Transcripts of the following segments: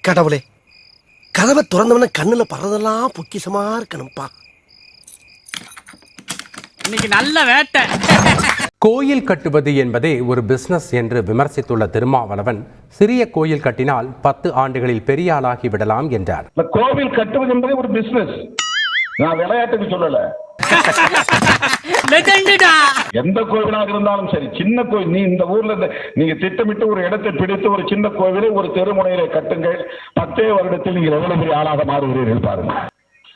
கடவுளே கதவை திறந்தவன கண்ணுல பறதெல்லாம் பொக்கிஷமா இருக்கணும்ப்பா இன்னைக்கு நல்ல வேட்டை. கோயில் கட்டுவது என்பதே ஒரு பிசினஸ் என்று விமர்சித்துள்ள திருமாவளவன் சிறிய கோயில் கட்டினால் பத்து ஆண்டுகளில் பெரிய ஆளாகி விடலாம் என்றார். கோவில் கட்டுவது என்பதே ஒரு பிசினஸ் நான் விளையாட்டுக்கு சொல்லல. எந்த கோவிலாக இருந்தாலும் சரி சின்ன கோவில் நீ இந்த ஊர்ல நீங்க திட்டமிட்டு ஒரு இடத்தை பிடித்து ஒரு சின்ன கோவிலை ஒரு தெருமுனையில கட்டுங்கள். பத்தே வருடத்தில் நீங்கள் எவ்வளவு பெரிய ஆளாக மாறுகிறீர்கள் பாருங்க.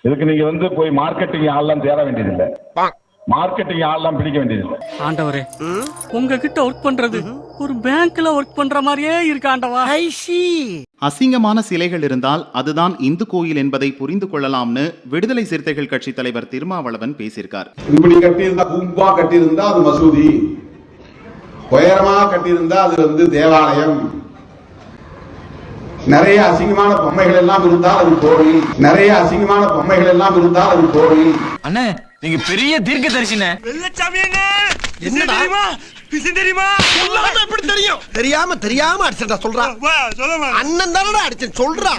இதுக்கு நீங்க வந்து போய் மார்க்கெட்டிங் ஆள்லாம் தேட வேண்டியதில்லை. மார்க்கெட்டிங் ஆள்லாம் பிடிக்க வேண்டியதில்லை ஆண்டவரே உங்ககிட்ட ஒர்க் பண்றது ஒரு பேங்க்ல ஒர்க் பண்ற மாதிரியே இருக்கு ஆண்டவா. அசிங்கமான சிலைகள் இருந்தால் அதுதான் இந்து கோயில் என்பதை புரிந்து கொள்ளலாம்னு விடுதலை சிறுத்தைகள் கட்சி தலைவர் திருமாவளவன் பேசியிருக்கார். இப்படி கட்டியிருந்தா கும்பா கட்டியிருந்தா அது மசூதி. உயரமா கட்டியிருந்தா அது வந்து தேவாலயம். நிறைய அசிங்கமான பொம்மைகள் எல்லாம் இருந்தால் அது கோவில். நிறைய அசிங்கமான பொம்மைகள் எல்லாம் இருந்தால் அது கோவில். அண்ணே நீங்க பெரிய தீர்க்க தரிசின என்னடா? தெரியுமா? சொல்லாம எப்படி தெரியும்? தெரியாம தெரியாம அடிச்சா சொல்றா. அண்ணன் தானடா அடிச்சேன் சொல்றா.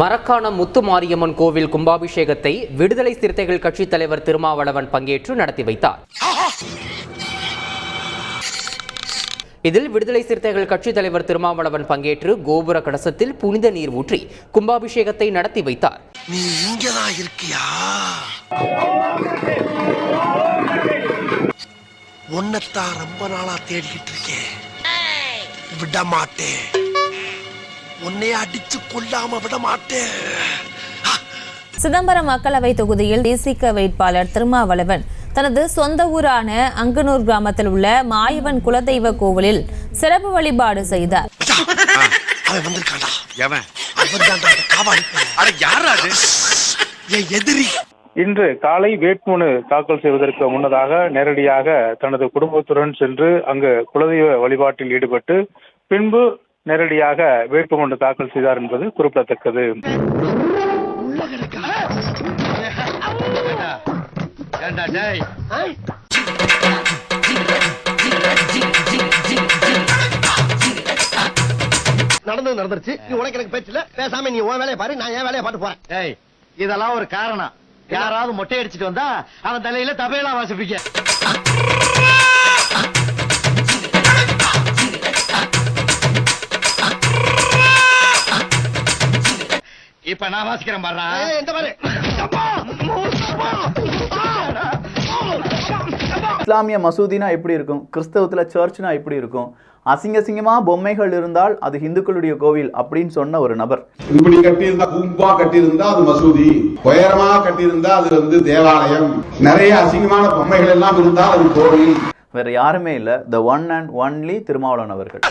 மரக்காணம் முத்து மாரியம்மன் கோவில் கும்பாபிஷேகத்தை விடுதலை சிறுத்தைகள் கட்சித் தலைவர் திருமாவளவன் பங்கேற்று நடத்தி வைத்தார். இதில் விடுதலை சிறுத்தைகள் கட்சித் தலைவர் திருமாவளவன் பங்கேற்று கோபுர கலசத்தில் புனித நீர் ஊற்றி கும்பாபிஷேகத்தை நடத்தி வைத்தார். நீ இங்கதான் இருக்கியா? உன்னைத்தான் ரொம்ப நாளா தேடிக்கிட்டு இருக்கேன். விட மாட்டேன் உன்னைய அடிச்சு கொல்லாம விட மாட்டேன் சிதம்பரம் மக்களவை தொகுதியில் தேசிக வேட்பாளர் திருமாவளவன் தனது சொந்த ஊரான அங்கனூர் கிராமத்தில் உள்ள மாயவன் குலதெய்வ கோவிலில் சிறப்பு வழிபாடு செய்தார். அவன் வந்திருக்கான்டா எவன்? அவன் தான்டா காவாடி அட யாரா அது? என் எதிரி. இன்று காலை வேட்புமனு தாக்கல் செய்வதற்கு முன்னதாக நேரடியாக தனது குடும்பத்துடன் சென்று அங்கு குலதெய்வ வழிபாட்டில் ஈடுபட்டு பின்பு நேரடியாக வேட்புமனு தாக்கல் செய்தார் என்பது குறிப்பிடத்தக்கது. நடந்தது நடந்துருச்சு. நீ உனக்கு எனக்கு பேச்சு இல்ல. பேசாம நீ உன் வேலையை பாரு. நான் என் வேலையை பாட்டு போறேன். ஏய் இதெல்லாம் ஒரு காரணம். யாராவது மொட்டை அடிச்சிட்டு வந்தா அவன் தலையில தபையலா வாசிப்பீங்க இப்ப நான் வாசிக்கிறேன் பாரு இந்த பாரு. இஸ்லாமிய மசூதினா எப்படி இருக்கும்? கிறிஸ்தவத்துல சர்ச்னா எப்படி இருக்கும்? அசிங்க அசிங்கமா பொம்மைகள் இருந்தால் அது இந்துக்களுடைய கோவில் அப்படின்னு சொன்ன ஒரு நபர். இப்படி கட்டியிருந்தா கும்பா கட்டியிருந்தா அது மசூதி. உயரமா கட்டியிருந்தா அது வந்து தேவாலயம். நிறைய அசிங்கமான பொம்மைகள் எல்லாம் இருந்தால் அது கோவில். வேற யாருமே இல்ல. The one and only Thirumavalavan அவர்கள்.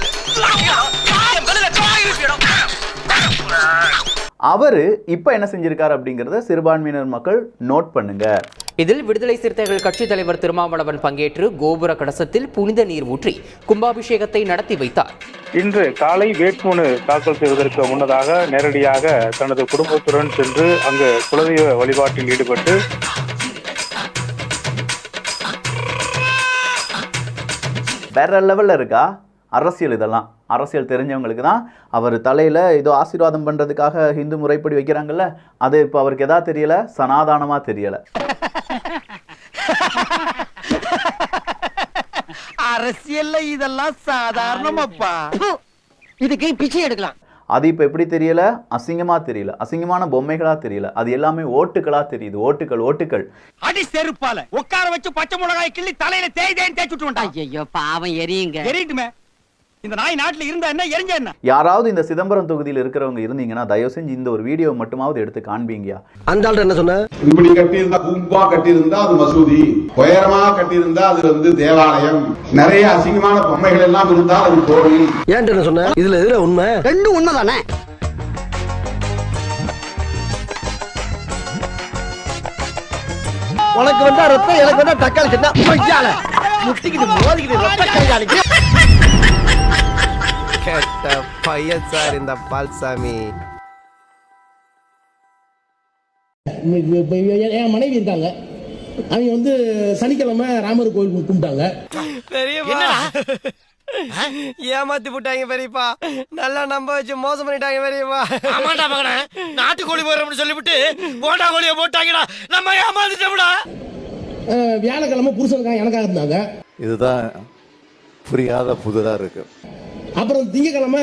அவரு இப்ப என்ன செஞ்சிருக்காரு அப்படிங்கறத சிறுபான்மையினர் மக்கள் நோட் பண்ணுங்க. இதில் விடுதலை சிறுத்தைகள் கட்சித் தலைவர் திருமாவளவன் பங்கேற்று கோபுர கலசத்தில் புனித நீர் ஊற்றி கும்பாபிஷேகத்தை நடத்தி வைத்தார். இன்று காலை வேட்புமனு தாக்கல் செய்வதற்கு முன்னதாக நேரடியாக தனது குடும்பத்துடன் சென்று அங்கு குலதெய்வ வழிபாட்டில் ஈடுபட்டு வேற லெவல்ல இருக்கா? அரசியல் இதெல்லாம். அரசியல் தெரிஞ்சவங்களுக்கு தான் அவர் தலையில ஏதோ ஆசீர்வாதம் பண்றதுக்காக ஹிந்து முறைப்படி வைக்கிறாங்கல்ல அது இப்போ அவருக்கு எதா தெரியல? சனாதானமா தெரியல. அரசியல்ல இதெல்லாம் சாதாரணமாப்பா. இதுக்கு பிச்சை எடுக்கலாம்? அது இப்போ எப்படி தெரியல? அசிங்கமா தெரியல. அசிங்கமான பொம்மைகளா தெரியல. அது எல்லாமே ஓட்டுகளா தெரியுது. ஓட்டுகள் ஓட்டுகள் அடி செருப்பால. உட்கார வச்சு பச்சை மிளகாய் கிள்ளி தலையில தேய் தேய் தேய்ச்சி விட்டுருவான் ஐயோ பாவம் எரியுங்க. எரியட்டுமே. இந்த நாய் நாட்டுல இருந்தா என்ன எரிஞ்சா என்ன? யாராவது இந்த சிதம்பரம் தொகுதியில் இருக்கிறவங்க இருந்தீங்கன்னா தயவு செஞ்சு இந்த ஒரு வீடியோ மட்டுமாவது எடுத்து காண்பீங்கயா அந்த ஆள் என்ன சொன்ன? இப்படி கட்டியிருந்தா கும்பா கட்டியிருந்தா அது மசூதி. உயரமா கட்டியிருந்தா அது வந்து தேவாலயம். நிறைய அசிங்கமான பொம்மைகள் எல்லாம் இருந்தால் அது கோவில். ஏன்ட்டு என்ன சொன்ன? இதுல எதுல உண்மை. ரெண்டும் உண்மைதானே உனக்கு வந்தா ரத்தம் எனக்கு வந்தா தக்காளி பொய்யால முட்டிக்கிட்டு மோதிக்கிட்டு ரத்த கைகாலிக்கு கெட்ட பையன் சார் இந்த பால்சாமி. என் மனைவி இருக்காங்க. அவங்க வந்து சனிக்கிழமை ராமர் கோயில் கும்பிட்டாங்க. ஏமாத்தி போட்டாங்க பெரியப்பா. நல்லா நம்ப வச்சு மோசம் பண்ணிட்டாங்க பெரியப்பா. ஆமாடா மகனே. நாட்டுக்கோழி போறோம்னு சொல்லிவிட்டு போண்டா கோழியை போட்டாங்கடா. நம்ம ஏமாந்துட்டோம்டா வியாழக்கிழமை புருஷனுக்காக எனக்காக இருந்தாங்க. இதுதான் புரியாத புதுதா இருக்கு. அப்புறம் திங்கக்கிழமை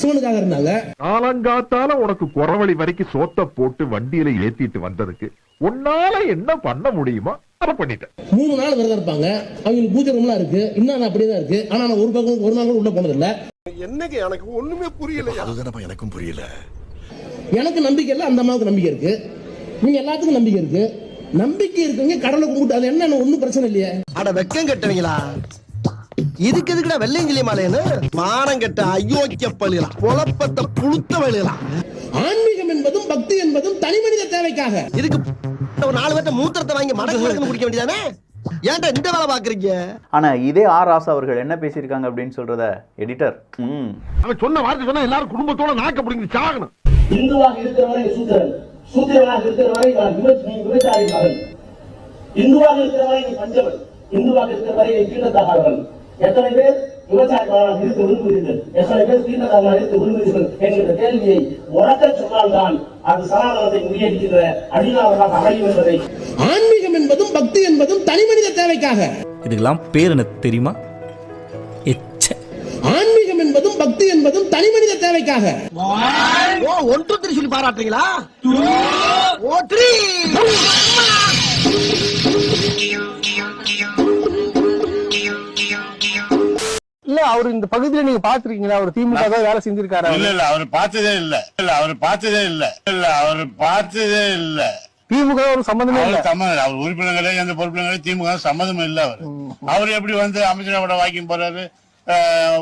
சிவனுக்காக இருந்தாங்க. காலங்காத்தால உனக்கு குறவழி வரைக்கும் சோத்த போட்டு வண்டியில ஏத்திட்டு வந்ததுக்கு உன்னால என்ன பண்ண முடியுமோ அதை பண்ணிட்டேன். மூணு நாள் விரதம் இருப்பாங்க. அவங்களுக்கு பூஜை ரூம்லாம் இருக்கு. இன்னும் நான் அப்படியே தான் இருக்கு. ஆனா நான் ஒரு பக்கம் ஒரு நாள் கூட உள்ள போனது இல்ல. என்னங்க எனக்கு ஒண்ணுமே புரியல அதுதானப்பா எனக்கும் புரியல. எனக்கு நம்பிக்கை இல்ல அந்த அம்மாவுக்கு நம்பிக்கை இருக்கு. நீங்க எல்லாத்துக்கும் நம்பிக்கை இருக்கு. நம்பிக்கை இருக்குங்க கடலை கும்பிட்டு அது என்ன ஒண்ணும் பிரச்சனை இல்லையே. அட வெக்கம் கெட்டவங்களா? இதுக்கு எதுக்குடா வெள்ளையங்கிலி மாலையன்னு மானம் கெட்ட அயோக்கிய பள்ளிகளா. பொழப்பத்தை புழுத்த வழிகளா ஆன்மீகம் என்பதும் பக்தி என்பதும் தனி மனித தேவைக்காக. இதுக்கு ஒரு நாலு பேர்த்த மூத்திரத்தை வாங்கி மடக்கு குடிக்க வேண்டியதானே? ஏன்டா இந்த வேலை பாக்குறீங்க? ஆனா இதே ஆர் ராசா அவர்கள் என்ன பேசியிருக்காங்க அப்படின்னு சொல்றத எடிட்டர் ம். அவன் சொன்ன வார்த்தை சொன்னா எல்லாரும் குடும்பத்தோட நாக்க பிடிங்கி சாகணும். இந்துவாக இருக்கிற வரை சூத்திரன். சூத்திரனாக இருக்கிற வரை நான் விவசாயி மகன். இந்துவாக இருக்கிற வரை நீ பஞ்சவன். இந்துவாக இருக்கிற வரை நீ கீழத்தகாதவன் எத்தனை பேர் விவசாயக்காரராக இருக்க விரும்புகிறீர்கள் எத்தனை பேர் தீண்டக்காரராக இருக்க விரும்புகிறீர்கள் என்கிற கேள்வியை உறக்க சொன்னால்தான் அது சனாதனத்தை முறியடிக்கின்ற அடிநாதமாக அமையும் என்பதை. ஆன்மீகம் என்பதும் பக்தி என்பதும் தனி மனித தேவைக்காக. இதுக்கெல்லாம் பேர் என்ன தெரியுமா? எச்ச. ஆன்மீகம் என்பதும் பக்தி என்பதும் தனி மனித தேவைக்காக. ஓ ஒன்று சொல்லி பாராட்டுறீங்களா? ஓ த்ரீ. இல்ல அவர் இந்த பகுதியில நீங்க பாத்துருக்கீங்களா அவர் திமுக வேலை செஞ்சிருக்காரு? இல்ல இல்ல அவர் பார்த்ததே இல்ல. இல்ல அவர் பார்த்ததே இல்ல. இல்ல அவர் பார்த்ததே இல்ல. திமுக ஒரு சம்பந்தமே அவர் சம்மதம் அவர் உறுப்பினர்களே எந்த பொறுப்பினர்களே திமுக சம்மதம் இல்ல அவர். அவர் எப்படி வந்து அமைச்சரோட வாக்கிங் போறாரு?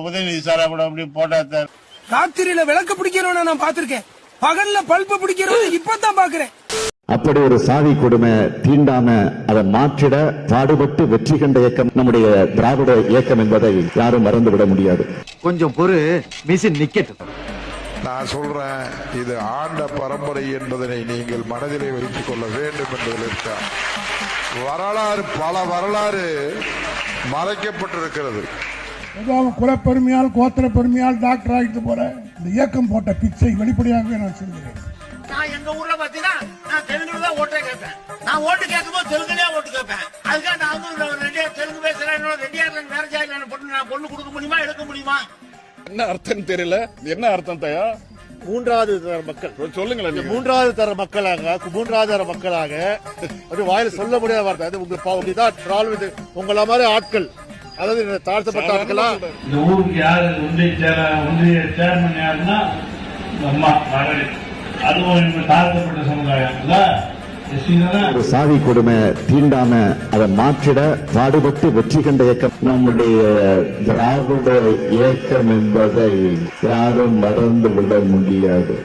உதயநிதி சாரா கூட அப்படி போட்டா ராத்திரியில விளக்க பிடிக்கிறவன நான் பாத்திருக்கேன் பகல்ல பல்ப பிடிக்கிறவன் இப்பதான் பாக்குறேன் அப்படி ஒரு சாதி கொடுமை தீண்டாம அதை மாற்றிட பாடுபட்டு வெற்றி கண்ட இயக்கம் நம்முடைய திராவிட இயக்கம் என்பதை யாரும் மறந்துவிட முடியாது. கொஞ்சம் பொறு மிஷின் நிக்கட்டும். நான் சொல்றேன் இது ஆண்ட பரம்பரை என்பதனை நீங்கள் மனதிலே வைத்துக் கொள்ள வேண்டும் என்பதற்கா வரலாறு பல வரலாறு மறைக்கப்பட்டிருக்கிறது. குலப்பெருமையால் கோத்திர பெருமையால் டாக்டர் ஆகிட்டு போற இந்த இயக்கம் போட்ட பிச்சை வெளிப்படையாகவே நான் சொல்கிறேன். நான் எங்க ஊர்ல பாத்தீங்கன்னா நான் தெலுங்குல தான் ஓட்டே கேட்பேன். நான் ஓட்டு கேட்கும்போது தெலுங்குலயே ஓட்டு கேட்பேன். அதுக்காக நான் வந்து ஒரு ரெடியா தெலுங்கு பேசுறேன் ரெடியா வேற ஜாதி நான் பொண்ணு நான் பொண்ணு கொடுக்க முடியுமா எடுக்க முடியுமா? என்ன அர்த்தம் தெரியல? என்ன அர்த்தம் தயா? மூன்றாவது தர மக்கள். சொல்லுங்களேன் மூன்றாவது தர மக்களாக மூன்றாவது தர மக்களாக அது வாயில சொல்ல முடியாத வார்த்தை. அது உங்க பா- இதான் ப்ராப்ளம் இது. உங்கள மாதிரி ஆட்கள். அதாவது இந்த தாழ்த்தப்பட்ட ஆட்களா இந்த ஊருக்கு யாரு ஒன்றிய சேர ஒன்றிய சேர்மன் யாருன்னா அம்மா மகளிர் அதுவும் தாழ்த்தப்பட்ட சமுதாயம். ஒரு சாதி கொடுமை தீண்டாம அதை மாற்றிட பாடுபட்டு வெற்றி கண்ட இயக்கம். நம்முடைய திராவிட இயக்கம் என்பதை யாரும் மறந்து விட முடியாது.